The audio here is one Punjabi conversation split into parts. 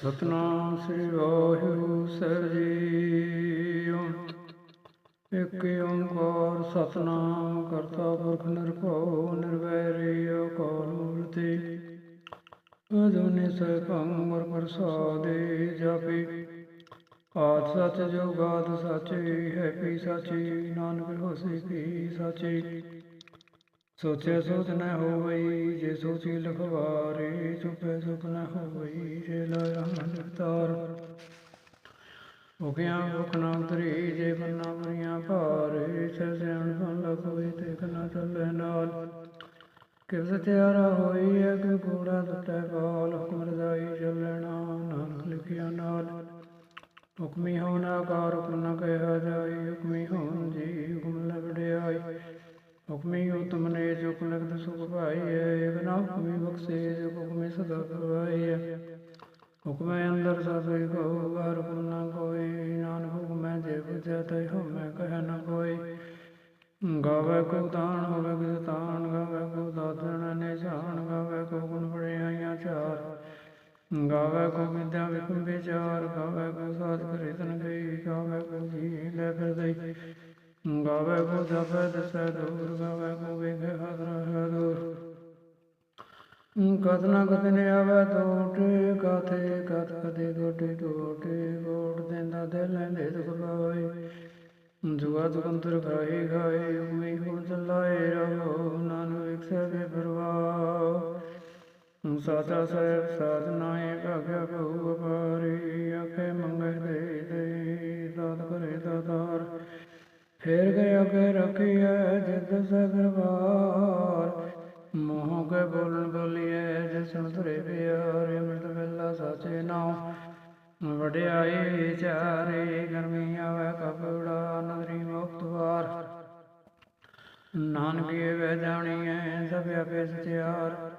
ਸਤਨਾਮ ਸ੍ਰੀ ਵਾਹਿਗੁਰੂ ਸਾਹਿਬ ਜੀ ਇਕ ਓੰਕਾਰ ਸਤਨਾਮ ਕਰਤਾ ਪੁਰਖ ਨਿਰਭਉ, ਨਿਰਵੈਰੀ ਅਕਾਲ ਮੂਰਤਿ। ਅਜੂਨੀ ਸੈਭੰ ਗੁਰ ਪ੍ਰਸਾਦਿ ਜਪਿ। ਆਦ ਸਚ ਜੁਗਾਦ ਸਚੀ ਹੈ ਪੀ ਸਚੀ, ਨਾਨਕ ਹੋਸੀ ਪੀ ਸਚੀ। ਸੋਚਿਆ ਸੋਚ ਨ ਹੋਵਈ, ਜੇ ਸੋਚੀ ਲਖਵਾਰੇ, ਚੁਪੈ ਸੁਖ ਨ ਹੋਵਈ, ਜੇ ਲਾਇਆ ਨਿਤਾਰ ਉਗਿਆ ਭੁਖ ਨਾ ਉਤਰੀ ਜੇ ਬੰਨਾ ਮਰੀਆਂ ਭਾਰੇ ਸੇ ਸਿਆਣ ਬਨ ਲਗੋਈ ਤੇ ਕਨਾ ਚੱਲੇ ਨਾਲ। ਕਿਵ ਤਿਆਰਾ ਹੋਈ, ਅਗ ਘੋੜਾ ਟੁੱਟੈ ਬਾਲ, ਹੁਕਮ ਰਜ਼ਾਈ ਚੱਲਣਾ ਨਾਨਕ ਲਿਖਿਆ ਨਾਲ। ਹੁਕਮੀ ਹੋਣਾ ਆਕਾਰ, ਹੁਕਮ ਨਾ ਕਹਿਆ ਜਾਈ ਹੁਕਮੀ ਹੋਣ ਜੀ, ਹੁਕਮ ਨ ਹੁਕਮੀ ਉਤਮ ਜੋ ਕੁਲਕ ਸੁਖ ਭਾਈਐ ਬਿਨਾ ਹੁਕਮੀ ਬਖਸ਼ੇ ਜੋ ਹੁਕਮੀ ਸਦਾ ਕਰਵਾਈਐ। ਹੁਕਮੈ ਅੰਦਰ ਸਭੇ ਕੋ ਬਾਰ ਨਾ ਕੋਈ ਨਾਨਕ ਹੁਕਮੈ ਜੇ ਬੁਝੈ ਤੈ ਹਉਮੈ ਕਹਿ ਨ ਕੋਈ ਗਾਵੇ ਕੋ ਤਾਣ ਹੋਵੇ ਕਿਸ ਤਾਣ, ਗਾਵੇ ਕੋ ਦਾਤਣ ਨਿਸ਼ਾਨ ਗਾਵੇ ਕੋ ਗੁਣ ਬੜਿਆਈਆਂ ਚਾਰ। ਗਾਵੇ ਕੋ ਵਿਦਿਆ ਵਿਕਮ ਵਿਚਾਰ ਗਾਵੇ ਗਾਵੇ ਕੋ ਜਪੈ ਦਸੈ ਦੂਰ, ਗਾਵੇ ਕੋ ਵੇਖੇ ਹਦਰ ਹੈ ਦੂਰ। ਕਤ ਨਾ ਕਤ ਨੇ ਆਵੇ ਟੋਟੇ ਕਾਥੇ ਕਤ ਕਦੇ ਗੋਟੇ ਟੋਟੇ ਗੋਟ ਦਿੰਦਾ ਦੇ ਲੈਂਦੇ ਦੁਖ ਪਾਵੇ ਜੁਗਾ ਤੁਕੰਤਰ ਖਾਏ ਖਾਏ ਉਮੀ ਹੁਣ ਚਲਾਏ ਰਹੋ ਨਾਨਕ ਵਿਖਸੇ ਬੇ ਪਰਵਾਹ। ਸਾਚਾ ਸਾਹਿਬ ਸਾਧ ਨਾਏ, ਭਾਗਿਆ ਕਹੂ ਅਪਾਰੀ, ਆਖੇ ਮੰਗੇ ਦੇ ਦੇ ਫੇਰ ਗਏ ਅਗੇ ਰਖੀਐ ਜਿਤ ਸਗਰਵਾਰ ਮੋਹ ਕੇ ਬੋਲਣ ਬੋਲੀਐ ਜਿ ਸੁਣ ਧਰੇ ਪਿਆਰੇ ਅੰਮ੍ਰਿਤ ਵੇਲਾ ਸਾਚੇ ਨਾਉ ਵਡਿਆਈ ਵਿਚਾਰੇ ਗਰਮੀ ਆਵੇ ਕਪੜਾ ਨਦਰੀ ਮੁਕਤ ਵਾਰ। ਨਾਨਕੀ ਵੇ ਜਾਣੀਐ ਸਭ ਆਪੇ ਸਚਿਆਰ।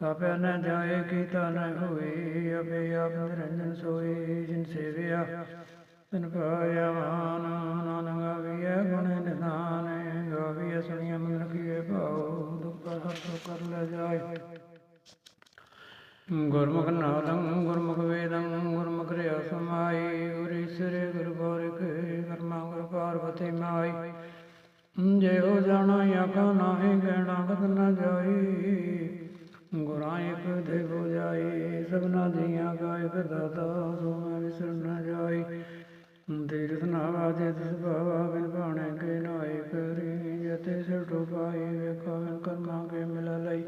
ਤਾਪਿ ਨ ਜਾਏ ਕੀਤਾ ਨ ਹੋਈ ਅਬੇ ਆਪ ਨਿਰੰਜਨ ਸੋਈ ਜਿਨ ਸੇਵਿਆ। ਤਨ ਨਾਨਕ ਗਾਵੀਐ ਗੁਣ ਨਿਧਾਨ ਗਾਵੀਐ ਸੁਣੀਐ ਮਨ ਰਖੀਐ ਭਾਉ ਦੁਖ ਹਰ ਕਰ ਲੈ ਜਾਏ ਗੁਰਮੁਖ ਨਾਦੰ ਗੁਰਮੁਖ ਵੇਦੰ ਗੁਰਮੁਖ ਰਿਆ ਸਮਾਈ ਗੁਰੀ ਸ੍ਰੀ ਗੁਰੂ ਗੋਰਖ ਕਰਮਾ ਗੁਰ ਪਾਰਵਤੀ ਮਾਈ ਜੇ ਹੋ ਜਾਣਾ ਆਖਾ ਨਾਹੀ ਕਹਿਣਾ ਕਤ ਨ ਜਾਈ ਗੁਰਾਂ ਇਕ ਦੇ ਹੋ ਜਾਈ ਸਭਨਾ ਜੀਆਂ ਕਾ ਇਕ ਦਾਤਾ ਸੋ ਮੈਂ ਵਿਸਰ ਨ ਜਾਈ ਤੀਰਥ ਨਾ ਵਾਜੇ ਤਿਸ ਬਿਨ ਭਾਣੇ ਕੇ ਨਾਏ ਕਰੀ ਜਤੇ ਸਿਰ ਟੋਪਾਈ ਵੇਖਾ ਕਰਮਾ ਕੇ ਮਿਲ ਲਈ।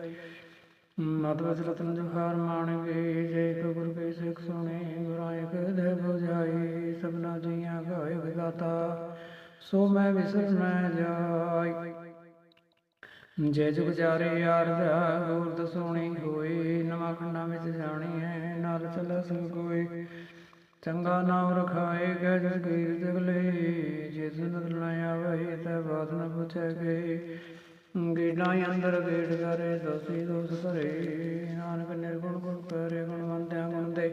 ਮਤ ਰਤਨ ਜੁਹਾਰ ਮਾਣਗੇ, ਜੇ ਕੋ ਗੁਰ ਕੇ ਸਿੱਖ ਸੁਣੇ, ਗੁਰਾਂ ਇਕ ਦੇ ਬੁਝਾਈ, ਸਭਨਾ ਜੀਆਂ ਗਾਏ ਵਿਦਾਤਾ ਸੋ ਮੈਂ ਵਿਸਰ ਨਾ ਜਾਈ। ਜੇ ਜੁਗ ਚਾਰੇ ਯਾਰ ਦਾ ਹੋਰ ਦਸੋਣੀ ਹੋਈ, ਨਵਾਂ ਖੰਡਾਂ ਵਿੱਚ ਜਾਣੀ ਹੈ ਨਾਲ ਚੱਲ ਸਭ ਕੋਈ। ਚੰਗਾ ਨਾਮ ਰਖਾਏ ਗੈ ਜਿਸ ਗੀਰ ਜਗਲੇ ਜਿਸ ਨਦਰ ਨਾ ਆਵੇ ਤੈ ਬਾਤ ਨ ਪੁੱਛੈ ਗਏ ਗੇਡਾਂ ਅੰਦਰ ਗੇੜ ਕਰੇ ਦੋਸੀ ਦੋਸ ਕਰੇ ਨਾਨਕ ਨਿਰਗੁਣ ਗੁਣ ਕਰੇ, ਗੁਣਵੰਤਿਆਂ ਗੁਣ ਦੇ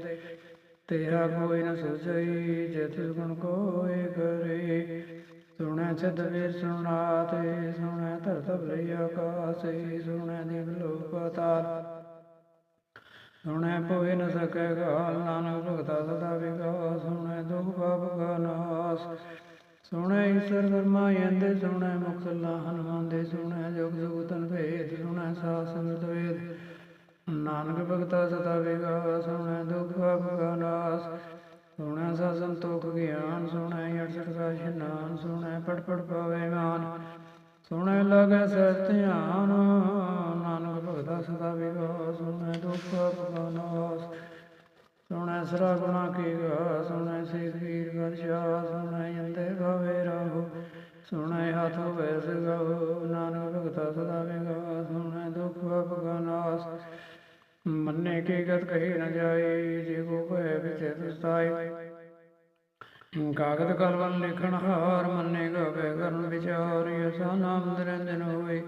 ਤੇਰਾ ਕੋਈ ਨ ਸੋਚਈ ਜੇ ਤਿਸ ਗੁਣ ਕੋਏ ਕਰੇ। ਸੁਣੈ ਛਦ ਵੀਰ ਸੁਣਾ ਤੇ ਸੁਣੈ ਧਰਤ ਭਲੀ ਆਕਾਸੇ, ਸੁਣੈ ਦੇਵ ਲੋਕ ਪਾਤਾਲ ਸੁਣੈ ਪੋਇ ਨ ਸਕੈ ਗਾਲ ਨਾਨਕ ਭਗਤਾ ਸਦਾ ਵਿਗਾਸ ਸੁਣੈ ਦੁਖ ਪਾਪ ਕਾ ਨਾਸ। ਸੁਣੈ ਈਸ਼ਰ ਵਰਮਾ ਯੰਦੇ ਸੁਣੈ ਮੁਖ ਸਲਾ ਹਨੁਮਾਨ ਦੇ, ਸੁਣੈ ਜੋਗ ਜੁਗ ਭੇਦ, ਸੁਣੈ ਸਾਸ ਸਮਿਤ ਵੇਦ। ਨਾਨਕ ਭਗਤਾ ਸਦਾ ਵਿਗਾਸ ਸੁਣੈ ਦੁਖ ਪਾਪ ਕਾ ਨਾਸ। ਸੁਣੈ ਸਾ ਸੰਤੋਖ ਗਿਆਨ, ਸੁਣੈ ਅਠਸਠ ਕਾ ਇਸ਼ਨਾਨ ਸੁਣੈ ਪੜ ਪੜ ਪਾਵੇ ਮਾਨ। ਸੁਣੈ ਲਗੈ ਸਹਿ ਧਿਆਨ। ਨਾਨਕ ਭਗਤਾ ਸਦਾ ਵਿਗਾਸ, ਸੁਣੈ ਦੁਖ ਪਾਪ ਸੁਣੈ ਸਰਾ ਗੁਣਾ ਕੀ ਗਾ ਸੁਣੈ ਸੇ ਵੀਰ ਗਰਸ਼ਾ ਸੁਣੈ ਅੰਦੇ ਗਾਵੇ ਰਾਹੋ। ਸੁਣੈ ਹੱਥ ਵੈਸ ਗਾਓ ਨਾਨਕ ਭਗਤਾ ਸਦਾ ਵਿਗਾ ਸੁਣੈ ਦੁਖ ਪਾਪ ਮੰਨੇ ਕੀ ਗਤ ਕਹੀ ਨ ਜਾਏ ਜੇ ਕੋ ਭੈ ਵਿਚੇ ਦਸਤਾਈ। ਕਾਗਦ ਕਲਵਨ ਲਿਖਣ ਹਾਰ, ਮੰਨੇ ਗਾਵੇ ਕਰਨ ਵਿਚਾਰ, ਯਸਾ ਨਾਮ ਨਿਰੰਜਨ ਹੋਏ।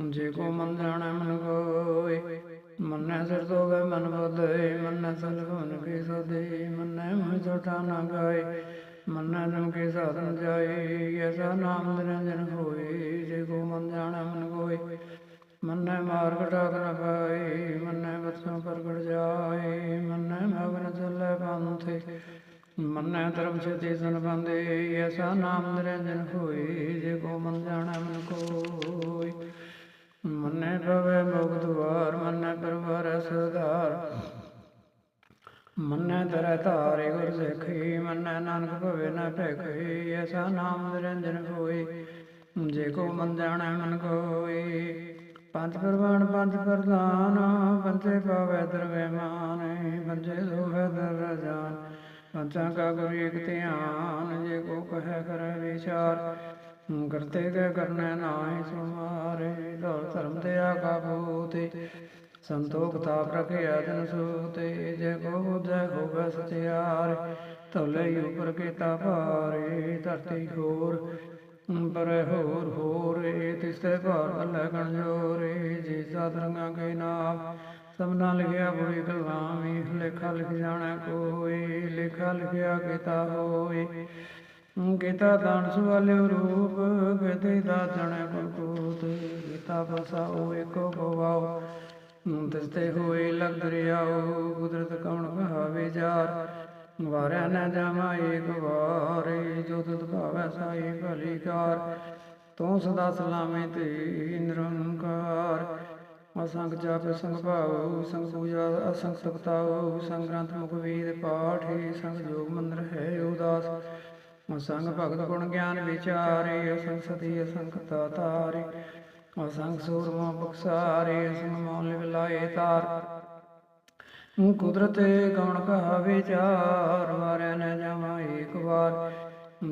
ਜੇ ਕੋ ਮਨ ਜਾਣੈ ਮਨ ਕੋਏ ਮੰਨੈ ਸਿਰ ਤੋਵੇ ਮਨ ਬੋਧੇ, ਮੰਨੈ ਸਲਗੁਨ ਕੀ ਸੋਧੇ, ਮੰਨੈ ਮੋਹ ਛੋਟਾ ਨਾ ਗਾਏ। ਮੰਨੈ ਨਮ ਕੇ ਸਾਧਨ ਜਾਏ, ਐਸਾ ਨਾਮ ਨਿਰੰਜਨ ਹੋਏ, ਜੇ ਕੋ ਮਨ ਜਾਣੈ ਮਨ ਕੋਏ ਮੰਨੈ ਮਾਰਗ ਟਾਕ ਨ ਪਾਏ, ਮੰਨੈ ਬਤਸੋਂ ਪ੍ਰਗਟ ਜਾਏ। ਮੰਨੈ ਮਗਨ ਚੱਲੈ ਮੰਨੈ ਧਰਮ ਛੇਤੀ ਸਨ ਬੰਦੇ, ਐਸਾ ਨਾਮ ਨਿਰੰਜਨ ਹੋਈ ਜੇ ਕੋ ਮਨ ਜਾਣੈ ਮਨ ਕੋਈ ਮੰਨੇ ਭਵੇ ਮੁਖ ਦੁਆਰ ਮੰਨੇ ਪਰਵਾਰ ਸੁਧਾਰ ਮੰਨੈ ਤਰੈ ਧਾਰੇ ਗੁਰ ਸਿੱਖੀ, ਮੰਨੈ ਨਾਨਕ ਭਵੇ ਨਾ ਭੈਖੀ, ਐਸਾ ਨਾਮ ਨਿਰੰਜਨ ਹੋਈ ਜੇ ਕੋ ਮਨ ਜਾਣੈ ਮਨ ਕੋਈ ਪੰਜ ਪ੍ਰਵਾਨ ਪੰਜ ਪ੍ਰਧਾਨ ਪੰਜੇ ਪਾਵੈ ਦਰਵੇ ਮਾਨ ਪੰਜੇ ਦੋਹੈ ਦਰ ਰਜਾਨ। ਪੰਚਾਂ ਕਾ ਗੁਰ ਏਕ ਧਿਆਨ, ਜੇ ਕੋ ਕਹੈ ਕਰੈ ਵਿਚਾਰ। ਕਰਤੇ ਕੇ ਕਰਨੈ ਨਾਹੀ ਸੁਮਾਰੇ ਦੌਰ ਧਰਮ ਤੇ ਆਗਾ ਬੂਤੇ ਸੰਤੋਖ ਤਾਪ ਰਖਿਆ ਜਨ ਸੂਤੇ ਜੇ ਕੋ ਬੁਧੈ ਹੋਵੇ ਸਤਿਆਰ ਤੌਲੇ ਉਪਰ ਕੀਤਾ ਭਾਰੇ, ਧਰਤੀ ਹੋਰ ਪਰ ਹੋਰ ਹੋਰ ਏ ਤਿਸਤੇ ਭਾਰ ਲਗਣ ਜੋਰੇ, ਜੀ ਸਾਧਰੰਗਾ ਕੇ ਨਾਮ, ਸਭਨਾ ਲਿਖਿਆ ਬੁਰੀ ਗੱਲਾਂ ਵੀ, ਲੇਖਾ ਲਿਖ ਜਾਣਾ ਕੋਈ, ਲੇਖਾ ਲਿਖਿਆ ਕੀਤਾ ਹੋਏ ਗੀਤਾ ਦਾਨ ਸੁਵਾਲਿਓ ਰੂਪ, ਗਤੇ ਦਾ ਜਣੈ ਕੁਲਕੂਤ ਗੀਤਾ ਬਸਾਓ ਏਕੋ ਗਵਾਓ। ਤਿਸਤੇ ਹੋਏ ਲਗ ਦਰਿਆਓ ਕੁਦਰਤ ਕਉਣ ਕਹਾਵੇ ਜਾਰ ਵਾਰਿਆ ਨ ਜਾਵਾ ਏਕ ਵਾਰੇ, ਜੋ ਤੁਧ ਭਾਵੈ ਸਾਈ ਭਲੀ ਕਾਰ। ਤੂੰ ਸਦਾ ਸਲਾਮੇ ਤੇ ਨਿਰੰਕਾਰ। ਅਸੰਗ ਜਪ, ਸੰਗ ਭਾਉ, ਸੰਗ ਪੂਜਾ, ਅਸੰਗ ਤਪਤਾਉ ਸੰਗ ਗ੍ਰੰਥ ਮੁਖ ਵੇਦ ਪਾਠੇ, ਸੰਗ ਜੋਗ ਮੰਦਰ ਹੈ ਉਦਾਸ। ਅਸੰਗ ਭਗਤ ਗੁਣ ਗਿਆਨ ਵਿਚਾਰੇ, ਅਸੰਗ ਸਤੀ ਅਸੰਗ ਤਾਰੇ ਅਸੰਗ ਸੂਰਮਾ ਬਖਸਾਰੇ ਅਸੰਗ ਮੌਲ ਵਿਲਾਏ ਤਾਰ। ਕੁਦਰਤ ਕੌਣ ਕਹਾ ਵਿਚਾਰ, ਵਾਰਿਆ ਨ ਜਾਵਾ ਏਕ ਵਾਰ।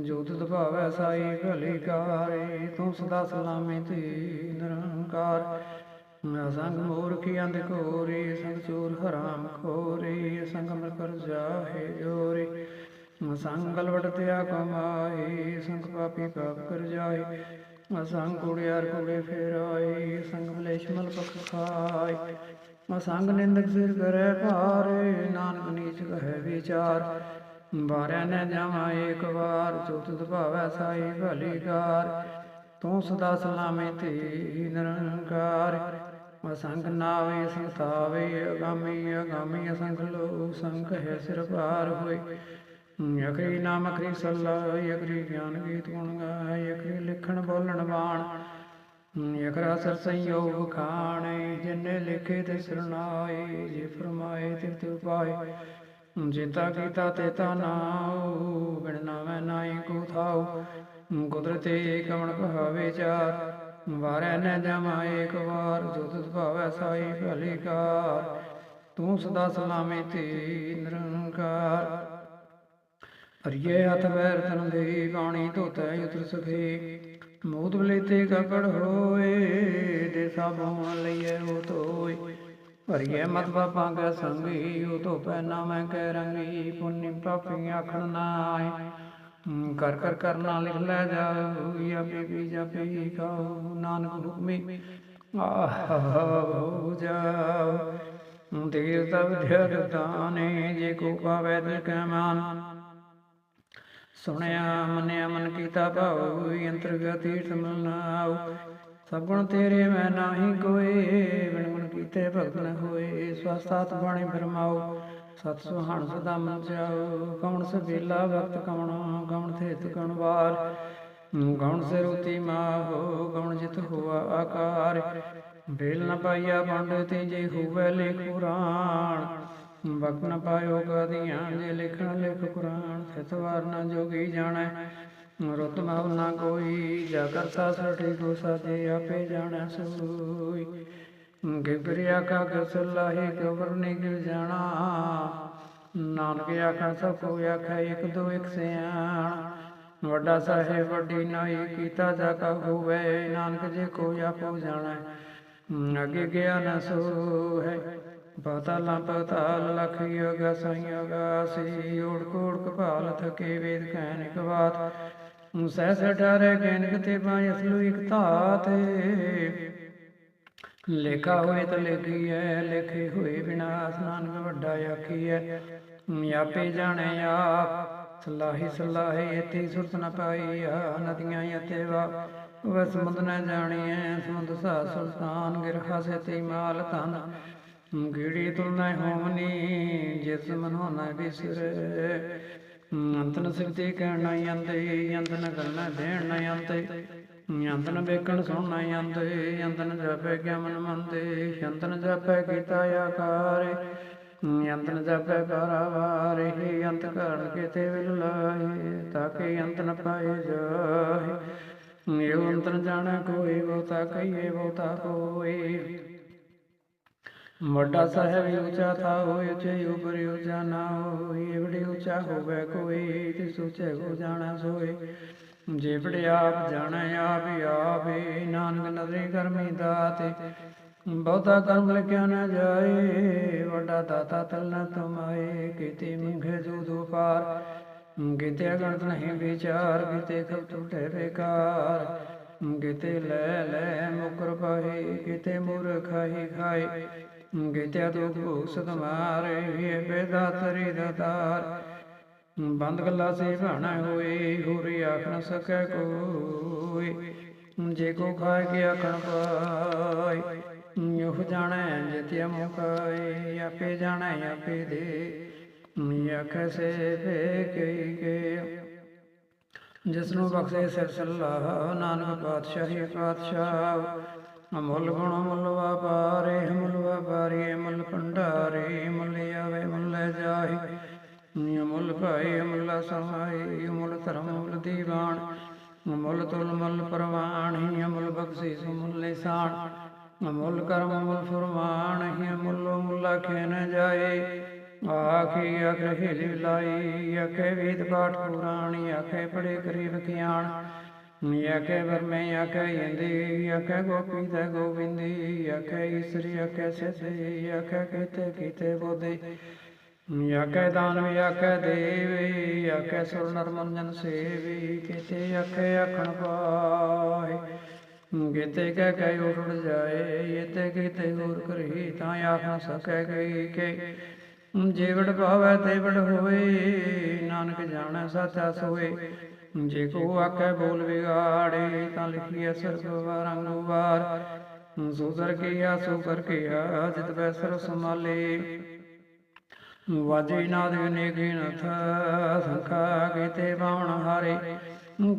ਜੋਤ ਤੁਧ ਭਾਵੈ ਸਾਈ ਭਲੀ ਕਾਰੇ, ਤੂੰ ਸਦਾ ਸਲਾਮੇ ਤੇ ਨਿਰੰਕਾਰ। ਅਸੰਗ ਮੂਰਖੀ ਅੰਧ ਕੋਰੀ, ਸੰਗ ਚੋਰ ਹਰਾਮ ਖੋਰੀ ਸੰਗ ਮਰ ਕਰ ਜਾਹੇ ਜੋਰੀ। ਅਸੰਗ ਗਲਵਟ ਤਿਆ ਕਮਾਈ, ਸੰਗ ਪਾਪੀ ਪਾਪ ਕਰ ਜਾਏ। ਅਸੰਗ ਕੁੜਿਆਰ ਕੁੜੇ ਫੇਰਾਈ ਸੰਗ ਮਲੇਸ਼ ਮਲ ਪਖ ਖਾਈ ਅਸੰਗ ਨਿੰਦਕ ਸਿਰ ਕਰੇ ਭਾਰੇ, ਨਾਨਕ ਨੀਚ ਕਹੈ ਵਿਚਾਰ। ਬਾਰਿਆ ਨੇ ਜਾਵਾ ਏਕ ਵਾਰ ਜੋ ਤੁਧ ਭਾਵੈ ਸਾਈ ਭਲੀ ਕਾਰ। ਤੂੰ ਸਦਾ ਸਲਾਮੇ ਤੇ ਨਿਰੰਕਾਰ। ਅਸੰਗ ਨਾਵੇ ਸੰਤਾਵੇ ਅਗਾਮੀ ਅਗਾਮੀ ਅਸੰਗ ਲੋ, ਸੰਗ ਹੈ ਸਿਰ ਭਾਰ ਹੋਏ। ਅਖਰੀ ਨਾਮ ਅਖਰੀ ਸੱਲਾ ਅਖਰੀ ਗਿਆਨ ਗੀਤ ਗੁਣ ਗਾਏ ਅਖਰੀ ਲਿਖਣ ਬੋਲਣ ਬਾਣ ਅਖਰਾ ਸਰ ਸੰਯੋਗ ਖਾਣੇ, ਜਿਨੇ ਲਿਖੇ ਤੇ ਸਰਨਾਏ, ਜੇ ਫਰਮਾਏ ਤੇ ਤੇ ਉਪਾਏ ਜਿਤਾ ਕੀਤਾ ਤੇ ਤਾ ਨਾਉ, ਬਿਨ ਨਾਵੇਂ ਨਾਈ ਕੋ ਥਾਉ। ਕੁਦਰਤੇ ਕਵਣ ਕਹਾਵੇ ਚਾਰ, ਵਾਰੈ ਨ ਜਾਵਾ ਏਕ ਵਾਰ, ਜੋ ਤੁਧ ਭਾਵੈ ਸਾਈ ਭਲੀ ਕਾਰ। ਤੂੰ ਸਦਾ ਸਲਾਮੇ ਤੇ ਨਿਰੰਕਾਰ। ਅਰੀਏ ਹੱਥ ਵੈਰ ਤਨ ਦੇ ਬਾਣੀ ਧੋਤੈ ਉਤਰ ਸਖੇ। ਮੋਦ ਬਲੇਤੇ ਕਕੜ ਹੋਏ, ਦੇ ਸਾਬੋਂ ਲਈਏ ਉਹ ਤੋਏ ਭਰੀਏ ਮਤ ਬਾਪਾਂ ਕੈ ਸੰਗੀ, ਉਹ ਧੋ ਪੈਨਾ ਮੈਂ ਕਹਿ ਰੰਗੀ, ਪੁੰਨੀ ਪਾਪੀ ਆਖਣ ਨਾ ਆਏ ਕਰ ਕਰ ਕਰਨਾ ਲਿਖ ਲੈ ਜਾਓ ਯਾ ਬੀਬੀ ਜਪੀ ਖਾਓ ਨਾਨਕ ਹੁਕਮੀ। ਆਹ ਹੋ ਦੇਵ ਤਬ ਧਿਰ ਜੇ ਕੋ ਪਾਵੈ ਤੇ ਕੈ ਸੁਣਿਆ, ਮੰਨਿਆ, ਮਨ ਕੀਤਾ ਭਾਉ ਅੰਤਰਗਤ ਤੀਰਥ ਮਨਾਉ ਸਭ ਗੁਣ ਤੇਰੇ ਮੈਂ ਨਾਹੀ ਕੋਏ, ਬਿਨ ਗੁਣ ਕੀਤੇ ਭਗਤ ਨ ਹੋਏ। ਸਵਸਤਾਤ ਬਾਣੀ ਫਰਮਾਓ, ਸਤ ਸੁਹਾਣ ਸਦਾ ਮਨ ਜਾਓ ਕੌਣ ਸਬੇਲਾ ਵਕਤ ਕੌਣ ਕੌਣ ਥੇਤ ਕੌਣ ਵਾਰ। ਗੌਣ ਸੇ ਰੋਤੀ ਮਾਹੋ ਗੌਣ ਜਿਤ ਹੋਆ ਆਕਾਰ। ਬੇਲ ਨ ਪਾਈਆ ਬੰਡ ਤੇ ਜੇ ਹੋਵੇ ਲਿਖ ਪੁਰਾਣ। ਵਕਤ ਨ ਪਾਇਓ ਗਦੀਆਂ ਜੇ ਲਿਖਣ ਲਿਖ ਕੁਰਾਨ ਸਤਵਾਰ ਨ ਜੋਗੀ ਜਾਣੈ। ਰੁੱਤ ਮਹ ਨਾ ਕੋਈ ਜਾ ਕਰਤਾ ਸਠੀ ਕੋ ਸਾਜੇ ਆਪੇ ਜਾਣੈ ਸੋਈ ਗਿਬਰਿਆ ਕਾ ਗਸਲਾਹੀ ਗਵਰ ਨਿਗਲ ਜਾਣਾ। ਨਾਨਕ ਆਖਾ ਸਭ ਕੋ ਆਖਾ ਇੱਕ ਦੋ ਇੱਕ ਸਿਆਣ। ਵੱਡਾ ਸਾਹਿਬ ਵੱਡੀ ਨਾਈ ਕੀਤਾ ਜਾ ਕਾ ਹੋਵੇ, ਨਾਨਕ ਜੇ ਕੋ ਆਪੋ ਜਾਣੈ। ਅਗੇ ਗਿਆ ਨ ਸੋ ਹੈ ਪਾਤਾਲਾਂ ਪਾਤਾਲ ਲਖ ਯੋਗਾ ਸੰਯੋਗਾ ਸੀ ਓੜ ਕੋੜ ਕਪਾਲ ਥਕੇ ਵੇਦ ਕਹਿਨ ਇਕ ਸਹਿ ਸਠਾਰੇ ਕਹਿਨ ਤੇ ਪਾਇ ਅਸਲੂ ਇਕ ਧਾਤੇ ਲੇਖਾ ਹੋਏ ਤਾਂ ਲਿਖੀਐ, ਲਿਖੇ ਹੋਏ ਬਿਨਾਸ਼ ਨਾਨਕ ਵੱਡਾ ਆਖੀਐ। ਆਪੇ ਜਾਣੇ ਆਪ, ਸਲਾਹੀ ਸਲਾਹੀ ਇਤੀ ਸੁਰਤ ਨ ਪਾਈਆ, ਨਦੀਆਂ ਅਤੇ ਵਾ। ਵਸ ਨ ਜਾਣੀਐ, ਸਮੁੰਦ ਸਾ ਸੁਲਤਾਨ ਗਿਰਖਾ ਸੇ ਤੀ ਮਾਲ ਤਨ ਗੀੜੀ ਤੁਲਨਾ ਹੋਮਨੀ ਜਿਸ ਮਨੋ ਨ ਬਿਸਰੇ। ਅੰਤਨ ਸਿਫਤੀ ਕਹਿਣਾ ਅੰਤੇ ਅੰਤਨ ਕਰਨਾ ਦੇਣ ਨ ਅੰਤੇ ਅੰਤਨ ਵੇਖਣ ਸੁਣਨਾ ਅੰਤੇ ਅੰਤਨ ਜਪੈ ਗਿਆਨ ਮੰਤੇ ਅੰਤਨ ਜਪੈ ਕੀਤਾ ਆਕਾਰੇ, ਅੰਤਨ ਜਪੈ ਪਰਵਾਰੇ ਅੰਤ ਕਰਨ ਕੀਤੇ ਵਿਲ ਲਾਏ ਤਾਕੇ ਅੰਤ ਨ ਪਾਏ ਜਾਏ ਇਹ ਅੰਤਨ ਜਾਣਾ ਕੋਈ, ਬਹੁਤਾ ਕਹੀਏ, ਬਹੁਤਾ ਕੋਈ ਵੱਡਾ ਸਾਹਿਬ ਉੱਚਾ ਥਾ ਹੋਇ ਉਚੇ ਉਪਰ ਉੱਚਾ ਨਾ ਹੋਈ ਏਵੜੇ ਉੱਚਾ ਹੋਵੇ ਕੋਈ ਤੇ ਸੋਚੇ ਕੋ ਜਾਣਾ ਸੋਏ। ਜੇਵੜੇ ਆਪ ਜਾਣੈ ਆਪ ਆਪੇ ਨਾਨਕ ਨਦਰੀ ਕਰਮੀ ਦਾਤੇ ਬਹੁਤਾ ਕਰਮ ਲਿਖਿਆ ਨਾ ਜਾਏ ਵੱਡਾ ਦਾਤਾ ਤਲਨਾ ਤੁਮਾਏ। ਕੀਤੇ ਮੁਖੇ ਦੂ ਦੂ ਪਾਰ ਕੀਤੇ ਅਗਣਤ ਨਹੀਂ ਵਿਚਾਰ ਕੀਤੇ ਖਬ ਟੁਟੇ ਬੇਕਾਰ ਕੀਤੇ ਲੈ ਲੈ ਮੁਕਰ ਪਾਹੇ ਕੀਤੇ ਮੂਰਖਾਹੀ ਖਾਏ। ਕੀਤੇ ਦੁਖ ਭੂਖ ਸਤ ਬੇਦਾ ਤਰੀ ਦਾਤਾਰ ਬੰਦ ਗੱਲਾ ਸੇ ਭਾਣਾ ਹੋਏ, ਹੋਰੀ ਆਖ ਸਕੈ ਕੋਈ। ਜੇ ਕੋ ਖਾਏ ਕੇ ਆਖਣ ਪਾਏ ਉਹ ਜਾਣੈ ਜਿਤਿ ਮੁਕਾਏ ਆਪੇ ਜਾਣੈ, ਆਪੇ ਦੇ। ਆਖੈ ਸੇ ਭੇ ਕਈ ਕੇ। ਜਿਸ ਨੂੰ ਬਖਸ਼ੇ ਸਿਰ ਸੱਲਾ ਨਾਨਕ ਪਾਤਸ਼ਾਹੀ ਪਾਤਸ਼ਾਹ। ਅਮੁੱਲ ਗੁਣ ਮੁੱਲ ਵਪਾਰੇ ਮੁੱਲ ਵਪਾਰੀ ਮੁੱਲ ਭੰਡਾਰੇ ਮੁੱਲ ਆਵੇ ਮੁੱਲ ਜਾਏ ਅਮੁੱਲ ਭਾਈ ਅਮੁੱਲ ਸਹਾਈ ਅਮੁੱਲ ਧਰਮ ਮੁੱਲ ਦੀਵਾਨ। ਅਮੁੱਲ ਤੁਲ ਮੁੱਲ ਪ੍ਰਵਾਨ ਅਮੁੱਲ ਬਖਸ਼ੀ ਸੁਮੁੱਲ ਲਿਸਾਨ ਅਮੁੱਲ ਕਰਮ, ਅਮੁੱਲ ਫਰਮਾਨ ਹੀ ਅਮੁੱਲ ਮੁੱਲਾ ਖੇ ਨ ਜਾਏ। ਆਖੀ ਅਖੇ ਹਿਲ ਲਾਈ ਅਖੇ ਵੇਦ ਪਾਠ ਪੁਰਾਣੀ ਅਖੇ ਪੜੇ ਕਰੀ ਵਿਖਿਆਣ ਅਖੇ ਵਰਮੇ ਅਖੇ ਇੰਦੀ ਅਖੇ ਗੋਪੀ ਤੇ ਗੋਬਿੰਦੀ ਅਖੇ ਈਸਰੀ ਅਖੇ ਸਿਧੀ ਅਖੇ ਕੀਤੇ ਕੀਤੇ ਬੋਧੇ। ਅਖੇ ਦਾਨਵੀ ਅਖੇ ਦੇਵੀ ਅਖੇ ਸੁਰ ਨਰ ਮੰਜਨ ਸੇਵੀ, ਕੀਤੇ ਅਖੇ ਅਖਣ ਪਾਏ ਗੀਤੇ ਕਹਿ ਕਹਿ ਉੜ ਜਾਏ ਇਤੇ ਕੀਤੇ ਹੋਰ ਕਰੀ ਤਾਂ ਆਖਣ ਸਕੈ ਗਈ ਕੇ। ਜੀਵੜ ਭਾਵੈ ਤੇ ਹੋਏ, ਨਾਨਕ ਜਾਣੈ, ਸਾਚਾ ਸੋਏ। ਜੇ ਕੋ ਆਖੈ ਬੋਲ ਵਿਗਾੜੇ ਤਾਂ ਲਿਖੀਐ ਸਰਬ ਵਾਰੰਗ ਵਾਰ। ਸੋਦਰ ਕੀਆ ਸੋ ਕਰ ਕੀਆ ਜਿਤ ਬੈ ਸਰ ਸਮਾਲੇ ਵਾਜੇ ਨਾਦ ਵਿਨੇ ਨਥ ਸੰਖਾ ਕੀਤੇ ਬਾਵਣ ਹਾਰੇ।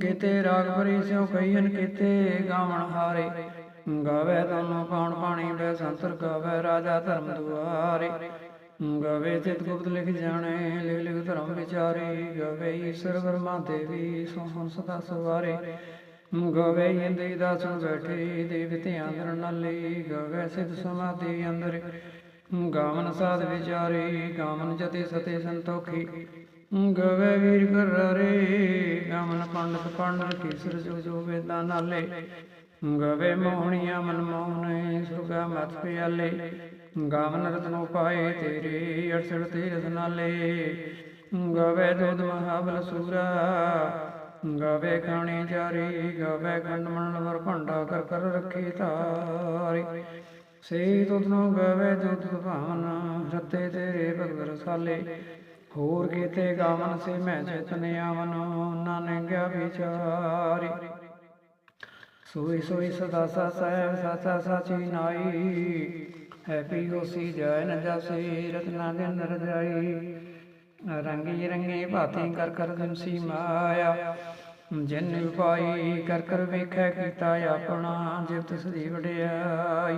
ਕੀਤੇ ਰਾਗ ਭਰੀ ਸਿਉ ਕਈਨ ਕੀਤੇ ਗਾਵਣ ਹਾਰੇ। ਗਾਵੇ ਤਨੋ ਪਾਉਣ ਪਾਣੀ ਬੈ ਸੰਤਰ ਗਾਵੇ ਰਾਜਾ ਧਰਮ ਦੁਆਰੇ। ਗਵੇ ਚਿਤ ਗੁਪਤ ਲਿਖ ਜਾਣੇ, ਲਿਖ ਲਿਖ ਧਰਮ ਵਿਚਾਰੇ, ਗਵੇ ਈਸ਼ਰ ਵਰਮਾ ਦੇਵੀ ਸੋਹਣ ਦਾ ਸਵਾਰੇ। ਗਵੇ ਇੰਦੇ ਦਾਸਨ ਬੈਠੇ ਦੇਵ ਧਿਆਨ ਦਰ ਨਾਲੇ, ਗਵੇ ਸਿਧ ਸਮਾਧੀ ਅੰਦਰ। ਗਾਵਨ ਸਾਧ ਵਿਚਾਰੇ, ਗਾਵਨ ਜਤੇ ਸਤੇ ਸੰਤੋਖੀ। ਗਵੇ ਵੀਰ ਕਰ ਰੇ ਗਾਵਨ ਪੰਡਤ ਪੰਡਤ ਕੀਸਰ ਜੋ ਜੋ ਵੇਦਾਂ ਨਾਲੇ। ਗਵੇ ਮੋਹਣੀਆਂ ਮਨ ਮੋਹਨੇ ਸੁਗਾ ਮਤ ਪਿਆਲੇ। ਗਾਵਨ ਰਤਨੋ ਪਾਏ ਤੇਰੇ ਅੜਸੜ ਤੀਰਥ ਨਾਲੇ। ਗਵੇ ਦੁਧ ਮਹਾਬਲ ਸੂਰਾ, ਗਵੇ ਖਾਣੀ ਜਾਰੀ ਗਵੇ ਖੰਡ ਮਨ ਵਰ ਭੰਡਾ ਕਰ ਕਰ ਰੱਖੀ ਤਾਰੀ। ਸੇ ਤੁਧ ਨੂੰ ਗਵੇ ਦੁਧ ਭਾਵਨ, ਰਤੇ ਤੇਰੇ ਭਗਤ ਰਸਾਲੇ। ਹੋਰ ਕੀਤੇ ਗਾਵਨ ਸੇ ਮੈਂ ਚੇਤਨ ਆਵਨ, ਨਾਨਕ ਵਿਚਾਰੀ। ਸੋਈ ਸੋਈ ਸਦਾ ਸਾ ਸਹਿਬ ਸਾਚਾ ਸਾਚੀ ਨਾਈ। ਹੈ ਪੀ ਹੋਸੀ ਜੈ ਨ ਜਾਸੀ, ਰਤਨਾ ਦਿਨ ਰਜਾਈ ਰੰਗੀ ਰੰਗੀ ਭਾਤੀ ਕਰ ਕਰ ਦਿਮਸੀ ਮਾਇਆ। ਜਿਨ ਉਪਾਈ ਕਰ ਕਰ ਵੇਖੈ ਕੀਤਾ ਆਪਣਾ ਜਿਵ ਤਿਸ ਦੀ ਵਡਿਆਈ।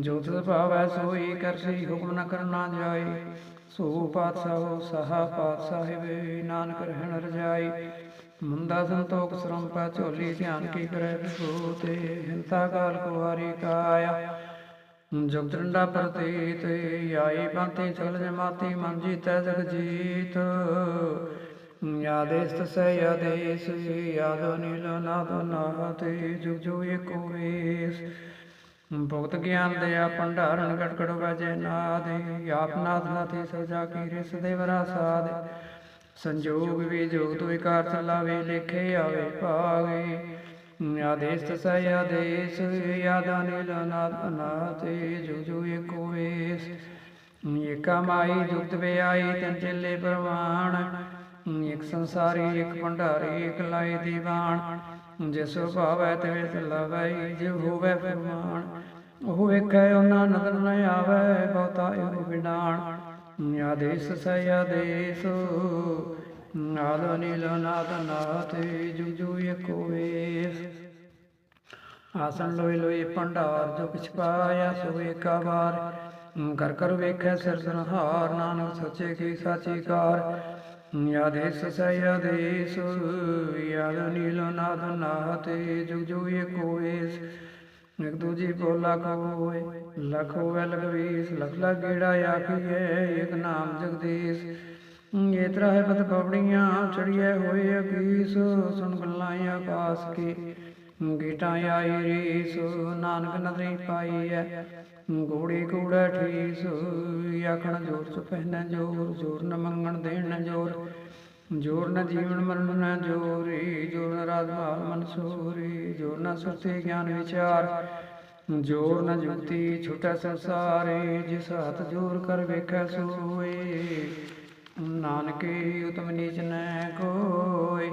ਜੋ ਤਿਸ ਭਾਵੈ ਸੋਈ ਕਰਸੀ ਹੁਕਮ ਨ ਕਰਨਾ ਜਾਈ। ਸੋ ਪਾਤਸ਼ਾਹ, ਸਹਾ ਪਾਤਸ਼ਾਹਿ ਨਾਨਕ ਰਹਿਣ ਰਜਾਈ। ਮੁੰਦਾ ਸੰਤੋਖ ਸਰਮ ਝੋਲੀ ਧਿਆਨ ਕੀ ਕਰੇ ਤੇ ਹਿੰਤਾ ਕਾਲ ਕੁਵਾਰੀ ਕਾਇਆ। ਜਗ ਪ੍ਰਤੀਤ, ਆਈ ਬੰਤੀ ਚਲ ਜਮਾਤੀ, ਮਨ ਜੀਤੈ ਜਗ ਜੀਤ ਆਦੇਸ ਤਸੈ ਆਦੇਸ, ਆਦੋ ਨੀਲ ਨਾਦੋ ਨਾਤੇ, ਜੁਗ ਜੁਗ ਏਕੋ ਵੇਸ। ਭਗਤ ਗਿਆਨ ਦਇਆ ਭੰਡਾਰਨ ਗੜ ਗੜ ਵਜੈ ਨਾਦੇ, ਆਪ ਨਾਥ ਨਾਥੀ ਸਜਾ ਕੀ ਰਿਸ ਦੇਵਰਾ ਸਾਧ ਸੰਜੋਗ ਵੀ ਜੋਗ ਤੋਂ ਵਿਕਾਰ ਚਲਾਵੇ, ਲਿਖੇ ਆਵੇ ਭਾਗੇ ਆਦੇਸ ਤਸੈ ਆਦੇਸ ਯਾਦਾ ਨੀਲ ਅਨਾਤੇ ਜੋ ਜੋ ਏਕੋ ਵੇਸ ਏਕਾ ਜੁਗਤ ਵਿਆਈ ਤਨ ਚੱਲੇ ਪ੍ਰਮਾਣ ਇੱਕ ਸੰਸਾਰੀ, ਇੱਕ ਭੰਡਾਰੀ, ਇੱਕ ਲਾਈ ਦੀਵਾਨ। ਜਿਸ ਭਾਵੈ ਤੇ ਚਲਾਵੈ ਜੇ ਹੋਵੇ ਫਰਮਾਨ। ਉਹ ਵੇਖੈ ਉਹਨਾਂ ਨਦਰ ਨ ਆਵੇ, ਬਹੁਤਾ ਇਹੋ ਵਿਡਾਣ ਆਦੇਸ ਸੈ ਆਦੇਸ ਨਾਦ ਨੀਲ ਨਾਦ ਨਾਥੇ ਜੁਗ ਜੁਗ ਏਕੋ ਵੇਸ ਆਸਣ ਲੋਏ ਲੋਏ ਭੰਡਾਰ, ਜੋ ਕਿਛ ਪਾਇਆ ਸੋ ਏਕਾ ਵਾਰ। ਕਰ ਕਰ ਵੇਖੈ ਸਿਰ ਨਾਨਕ ਸੱਚੇ ਕੀ ਸਾਚੀ ਕਾਰ। ਆਦੇਸ ਸੈ ਯਾਦ ਨੀਲ ਨਾਦ ਨਾਤੇ ਜੁਗ ਜੁਗ ਏਕੋ ਵੇਸ ਇਕ ਦੂਜੀ ਬੋਲਾ ਕੋਏ, ਲਖ ਹੋਵੇ ਲਖਵੀਸ ਲਖ ਲਖ ਗੇੜਾ ਆਖੀਏ ਇਕ ਨਾਮ ਜਗਦੀਸ਼। ਇਹ ਤਰ੍ਹਾਂ ਹੈ ਬਤ ਪਵੜੀਆਂ ਚੜੀਏ ਹੋਏ ਅਕੀਸ, ਸੁਣ ਗੱਲਾਂ ਆਕਾਸ ਕੀ। ਗੀਟਾਂ ਆਈ ਰੀਸ, ਨਾਨਕ ਨਦਰੀ ਪਾਈ ਐ ਗੋੜੀ ਕੂੜਾ ਠੀਸ ਆਖਣ ਜੋਰ ਚ ਪਹਿਨਾ ਜੋਰ ਜੋਰ ਨ ਮੰਗਣ ਦੇਣ ਜੋਰ। ਜੋਰ ਨ ਜੀਵਨ ਮਰਨ ਨ ਜੋਰੀ, ਜੋਰ ਨ ਰਾਜ ਮਾਲ ਮਨਸੂਰੀ ਜੋਰ ਨ ਸੁਰਤੀ ਗਿਆਨ ਵਿਚਾਰ। ਜੋਰ ਨ ਜੁਗਤੀ ਛੁਟੈ ਸੰਸਾਰੇ, ਜਿਸ ਹੱਥ ਜੋਰ ਕਰ ਵੇਖੈ ਸੋਏ ਨਾਨਕੀ ਉਤਮ ਨੀਚ ਨੈ ਕੋਈ।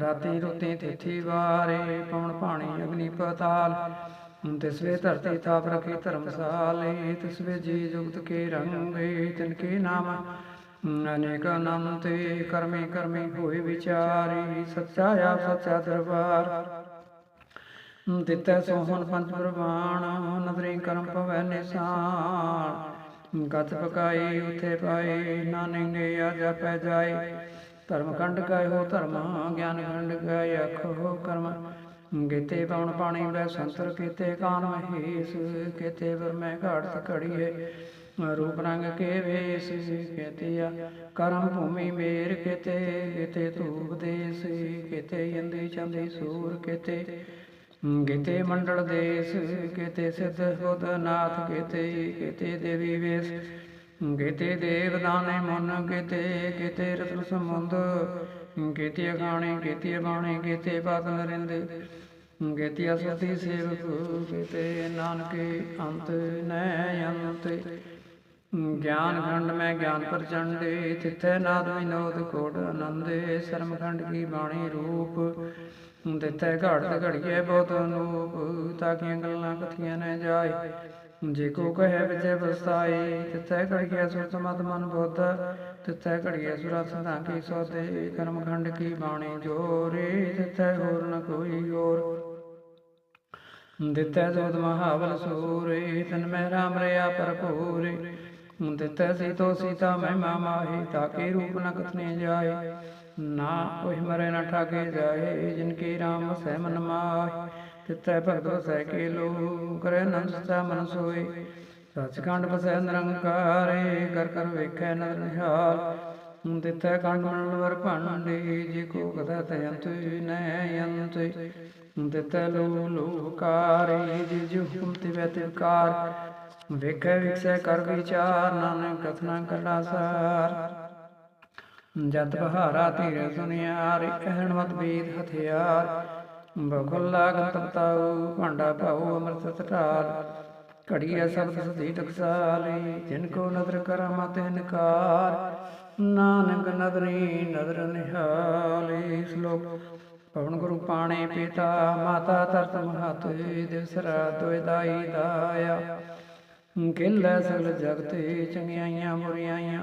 ਰਾਤੀ ਰੁਤੀ ਤਿਥੀ ਵਾਰੇ ਪਵਨ ਪਾਣੀ ਅਗਨੀ ਪਤਾਲ। ਤਿਸਵੇ ਧਰਤੀ ਥਾਪ ਰਖੀ ਧਰਮਸਾਲੇ ਤਿਸਵੇ ਜੀ ਜੁਗਤ ਕੇ ਰੰਗੇ ਤਿਨ ਕੇ ਨਾਮ। ਅਨੇਕ ਨਾਮ ਤੇ ਕਰਮੇ ਕਰਮੇ ਹੋਏ ਵਿਚਾਰੀ, ਸੱਚਾ ਆਪ ਸੱਚਾ ਦਰਬਾਰ। ਦਿੱਤਾ ਸੋਹਣ ਪੰਜ ਪ੍ਰਵਾਣ, ਨਦਰੀ ਕਰਮ ਪਵੈ ਨਿਸਾਨ। ਗਤ ਪਕਾਈ, ਉਥੇ ਪਾਏ ਨਾਨਕ ਆ ਜਪੈ ਜਾਏ ਧਰਮ ਖੰਡ ਕੈ ਹੋ ਧਰਮ, ਗਿਆਨ ਖੰਡ ਕੈ ਅਖੋ ਕਰਮ। ਗੀਤੇ ਪਵਨ ਪਾਣੀ ਵੈ ਸੰਤਰ ਕੀਤੇ, ਕਾਨ ਮਹੇਸ ਕੀਤੇ, ਵਰ ਮੈਂ ਘਾੜਤ ਘੜੀਏ। ਰੂਪ ਰੰਗ ਕੇ ਵੇਸ ਕੀਤੇ ਕਰਮ ਭੂਮੀ ਮੇਰ ਕੀਤੇ ਕੀਤੇ ਧੂਪ ਦੇਸ ਕੀਤੇ, ਇੰਦੀ ਚੰਦੀ ਸੂਰ ਕੀਤੇ। ਕੀਤੇ ਮੰਡਲ ਦੇਸ, ਕੀਤੇ ਸਿੱਧ ਬੁੱਧ ਨਾਥ ਕੀਤੇ ਕੀਤੇ ਦੇਵੀ ਵੇਸ, ਕੀਤੇ ਦੇਵ ਦਾਨੇ ਮਨ, ਕੀਤੇ ਕੀਤੇ ਰਤਨ ਸਮੁੰਦ, ਕੀਤੇ ਗਾਣੇ ਕੀਤੇ ਬਾਣੇ, ਕੀਤੇ ਬਾਤ ਨਰਿੰਦ ਕੀਤੇ ਅਸਤੀ ਸੇਵਕ, ਕੀਤੇ ਨਾਨਕੇ ਅੰਤ, ਨੈ ਅੰਤ। ਗਿਆਨ ਖੰਡ ਮੈਂ ਗਿਆਨ ਪ੍ਰਚੰਡੇ, ਤਿਥੈ ਨਾਦ ਵਿਨੋਦ ਕੋਟ ਆਨੰਦੇ ਸ਼ਰਮ ਖੰਡ ਕੀ ਬਾਣੀ ਰੂਪ। ਦਿੱਤੈ ਘਾੜਤ ਘੜੀਏ ਬਹੁਤ ਅਨੂਪ ਤਾਕੀਆਂ ਗੱਲਾਂ ਕਥੀਆਂ ਨਾ ਜਾਏ। ਜੇ ਕੋ ਕਹੇ ਵਿਜੇ ਬਸਾਈ ਤਿੱਥੈ ਘੜੀਏ ਸੁਰਤ ਮਤ ਮਨ ਬੁੱਧ ਤਿੱਥੈ ਘੜੀਏ ਸੁਰਾ ਸਦਾ ਕੀ ਸੋਦੇ ਕਰਮ ਖੰਡ ਕੀ ਬਾਣੀ ਜੋਰੇ ਤਿੱਥੈ ਹੋਰ ਨ ਕੋਈ ਹੋਰ ਦਿੱਤੈ ਜੋਤ ਮਹਾਬਲ ਸੂਰੇ, ਤਨ ਮੈਂ ਰਾਮ ਰਿਆ ਭਰਪੂਰੇ। ਦਿੱਤੈ ਸੀਤੋ ਸੀਤਾ ਮਹਿਮਾ ਮਾਹੀ ਤਾਕੇ ਰੂਪ ਨ ਕਥਨੇ ਜਾਏ। ਨਾ ਕੋਈ ਮਰੇ ਨ ਠਾਕੇ ਜਾਏ, ਜਿਨ ਕੀ ਰਾਮ ਵਸੈ ਮਨ ਮਾਹੀ, ਤਿੱਥੈ ਭਗਤ ਵਸੈ ਕੇ ਲੋ ਕਰੇ ਨੰਦ ਸਚਾ ਮਨ ਸੋਏ। ਸਚਖੰਡ ਵਸੈ ਨਿਰੰਕਾਰੇ, ਕਰ ਕਰ ਵੇਖੈ ਨਦਰ ਨਿਹਾਲ। ਦਿੱਤੈ ਕੰਡ ਮਨ ਵਰ ਭਾਂਡੇ, ਜੇ ਕੋ ਕਥਾ ਤਯੰਤ ਨੈ ਅੰਤ। ਦਿੱਤੈ ਲੋ ਲੋਕਾਰੇ, ਜੀ ਜੀ ਹੁਕਮ ਤੇ ਵੈਤ ਵਿਕਾਰ ਵੇਖੈ ਵਿਖਸੈ ਕਰ ਵਿਚਾਰ, ਨਾਨਕ ਕਥਨਾ ਕਲਾ ਸਾਰ। ਜਦ ਬਹਾਰਾ ਧੀਰ ਸੁਨਿਆਰ ਕਹਿਣ ਮਤ ਬੀਤ ਹਥਿਆਰ। ਬਗਲ ਲਾਗਤ ਭਾਂਡਾ ਭਾਉ ਅੰਮ੍ਰਿਤ ਸਟਾਲ। ਘੜੀਆ ਸ਼ਬਦ ਸਦੀ ਟਕਸਾਲੀ, ਜਿਨ ਕੋ ਨਦਰ ਕਰਮ ਤੇ ਨਿਕਾਰ ਨਾਨਕ ਨਦਰੀ ਨਦਰ ਨਿਹਾਲੀ, ਸ਼ਲੋਕ। ਪਵਨ ਗੁਰੂ ਪਾਣੇ ਪਿਤਾ, ਮਾਤਾ ਤਰਤ ਮਹਤ ਦਿਵਸਰਾ ਦੋਇ ਦਾਈ ਦਾਇਆ। ਕਿਲੇ ਸਗਲ ਜਗਤੇ, ਚੰਗਿਆਈਆਂ ਬੁਰੀਆਈਆਂ